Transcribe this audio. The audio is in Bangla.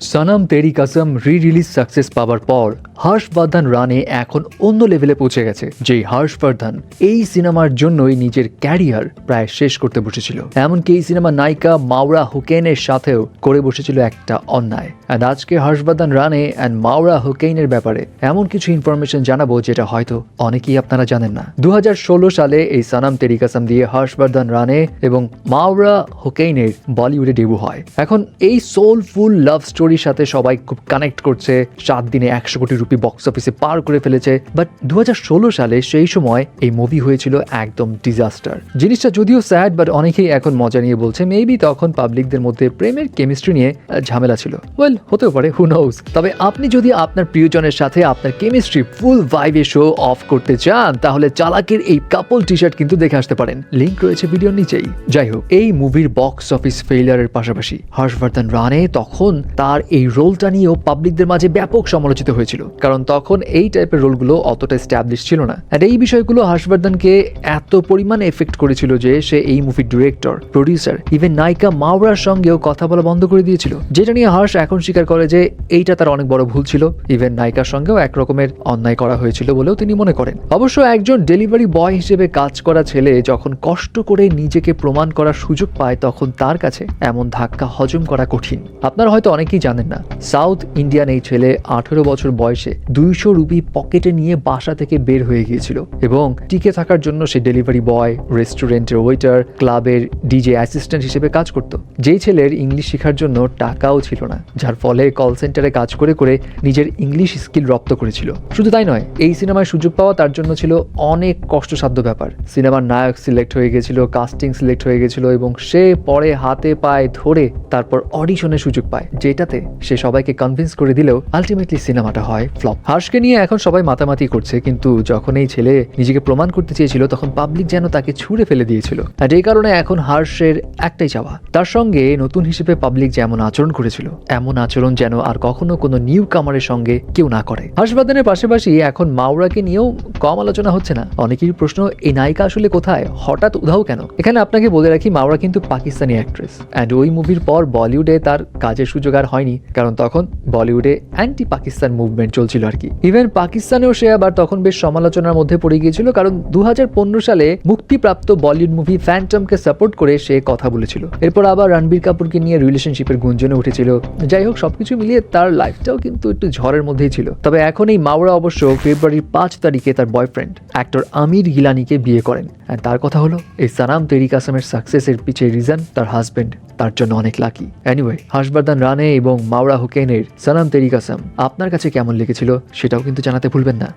সনম তেরি কাসম রি রিলিজ সাকসেস পাওয়ার পর হর্ষবর্ধন রানে এখন অন্য লেভেলে পৌঁছে গেছে, যেই হর্ষবর্ধন এই সিনেমার জন্যই নিজের ক্যারিয়ার প্রায় শেষ করতে বসেছিল। এমনকি এই সিনেমার নায়িকা মাওরা হুকেনের সাথেও করে বসেছিল একটা অন্যায়। অ্যান্ড আজকে হর্ষবর্ধন রানে অ্যান্ড মাওরা হুকেইনের ব্যাপারে এমন কিছু ইনফরমেশন জানাব যেটা হয়তো অনেকেই আপনারা জানেন না। দু হাজার ষোলো সালে এই সনম তেরি কাসম দিয়ে হর্ষবর্ধন রানে এবং মাওরা হুকেইনের বলিউডে ডেবু হয়। এখন এই সোলফুল লাভ স্টোরির সাথে সবাই খুব কানেক্ট করছে। সাত দিনে একশো কোটি রুপি বক্স অফিসে পার করে ফেলেছে। বাট দু সালে সেই সময় এই মুভি হয়েছিল একদম ডিজাস্টার জিনিসটা যদিও স্যাড বাট অনেকেই এখন মজা নিয়ে বলছে মেবি তখন পাবলিকদের মধ্যে প্রেমের কেমিস্ট্রি নিয়ে ঝামেলা ছিল। ওয়েল হতেও পারে হু নোজ তবে আপনি যদি আপনার প্রিয়জনের সাথে আপনার কেমিস্ট্রি ফুল ভাইভে শো অফ করতে চান, তাহলে চালাকের এই কাপল টি শার্ট কিন্তু দেখে আসতে পারেন। লিঙ্ক রয়েছে ভিডিওর নিচেই। যাই হোক, এই মুভির বক্স অফিস ফেইলারের পাশাপাশি হর্ষবর্ধন রানে তখন তার এই রোলটা নিয়েও পাবলিকদের মাঝে ব্যাপক সমালোচিত হয়েছিল, কারণ তখন এই টাইপের রোলগুলো অতটা স্ট্যাবলিশ ছিল না। আর এই বিষয়গুলো হর্ষবর্ধনকে এত পরিমাণে এফেক্ট করেছিল যে সে এই মুভির ডিরেক্টর প্রডিউসার ইভেন নায়িকা মাওরার সঙ্গেও কথা বলা বন্ধ করে দিয়েছিল। যেটা নিয়ে হর্ষ এখন স্বীকার করে যে এইটা তার অনেক বড় ভুল ছিল। ইভেন নায়িকার সঙ্গেও এক রকমের অন্যায় করা হয়েছিল বলেও তিনি মনে করেন। অবশ্য একজন ডেলিভারি বয় হিসেবে কাজ করা ছেলে যখন কষ্ট করে নিজেকে প্রমাণ করার সুযোগ পায়, তখন তার কাছে এমন ধাক্কা হজম করা কঠিন। আপনার হয়তো অনেকেই জানেন না। সাউথ ইন্ডিয়ান এই ছেলে আঠেরো বছর বয়সে দুইশো রুপি পকেটে নিয়ে বাসা থেকে বের হয়ে গিয়েছিল এবং টিকে থাকার জন্য সে ডেলিভারি বয়, রেস্টুরেন্টের ওয়েটার, ক্লাবের ডিজে অ্যাসিস্ট্যান্ট হিসেবে কাজ করত। যেই ছেলের ইংলিশ শেখার জন্য টাকাও ছিল না, যার ফলে কল সেন্টারে কাজ করে করে নিজের ইংলিশ স্কিল রপ্ত করেছিল। শুধু তাই নয়, এই সিনেমায় সুযোগ পাওয়া তার জন্য ছিল অনেক কষ্টসাধ্য ব্যাপার। সিনেমার নায়ক সিলেক্ট হয়ে গেছিল কাস্টিং সিলেক্ট হয়ে গেছিল এবং সে পরে হাতে পায়ে ধরে তারপর অডিশনের সুযোগ পায়, যেটাতে সে সবাইকে কনভিন্স করে দিলেও আলটিমেটলি সিনেমাটা হয় ফ্লপ হার্ষকে নিয়ে এখন সবাই মাতামাতি করছে, কিন্তু যখন এই ছেলে নিজেকে প্রমাণ করতে চেয়েছিল, তখন পাবলিক যেন তাকে ছুঁড়ে ফেলে দিয়েছিল। আর এই কারণে এখন হার্ষের একটাই চাওয়া। তার সঙ্গে নতুন হিসেবে পাবলিক যেমন আচরণ করেছিল, এমন আচরণ যেন আর কখনো কোনো নিউ কামারের সঙ্গে কেউ না করে। হাসপাতালের পাশাপাশি এখন মাওরাকে নিয়েও কম আলোচনা হচ্ছে না। অনেকেরই প্রশ্ন, এই নায়িকা আসলে কোথায়? হঠাৎ উধাও কেন? এখানে আপনাকে বলে রাখি, মাওরা কিন্তু পাকিস্তানি অ্যাক্ট্রেস অ্যান্ড ওই মুভির পর বলিউডে তার কাজের সুযোগ আর হয়নি কারণ তখন বলিউডে অ্যান্টি পাকিস্তান মুভমেন্ট চলছিল আর কি। ইভেন পাকিস্তানেও সে আবার তখন বেশ সমালোচনার মধ্যে পড়ে গিয়েছিল, কারণ দু সালে মুক্তিপ্রাপ্ত বলিউড মুভি ফ্যান্টমকে সাপোর্ট করে সে কথা বলেছিল। এরপর আবার রণবীর কাপুরকে নিয়ে রিলেশনশিপের গুঞ্জনে উঠেছিল। যাই হোক, সবকিছু মিলিয়ে তার লাইফটাও কিন্তু একটু ঝড়ের মধ্যেই ছিল। তবে এখন এই মাওরা অবশ্য ফেব্রুয়ারির পাঁচ তারিখে তার বয়ফ্রেন্ড অ্যাক্টর আমির গিলানিকে বিয়ে করেন। তার কথা হলো, এই সানাম তেরিক আসামের সাকসেসের পিছে রিজন তার হাজবেন্ড তার জন্য অনেক লাকি এনিওয়ে হাসবার্দান রানে এবং মাওরা হুকেনের সানাম তেরিকাসাম, আপনার কাছে কেমন লেগেছিল সেটাও কিন্তু জানাতে ভুলবেন না।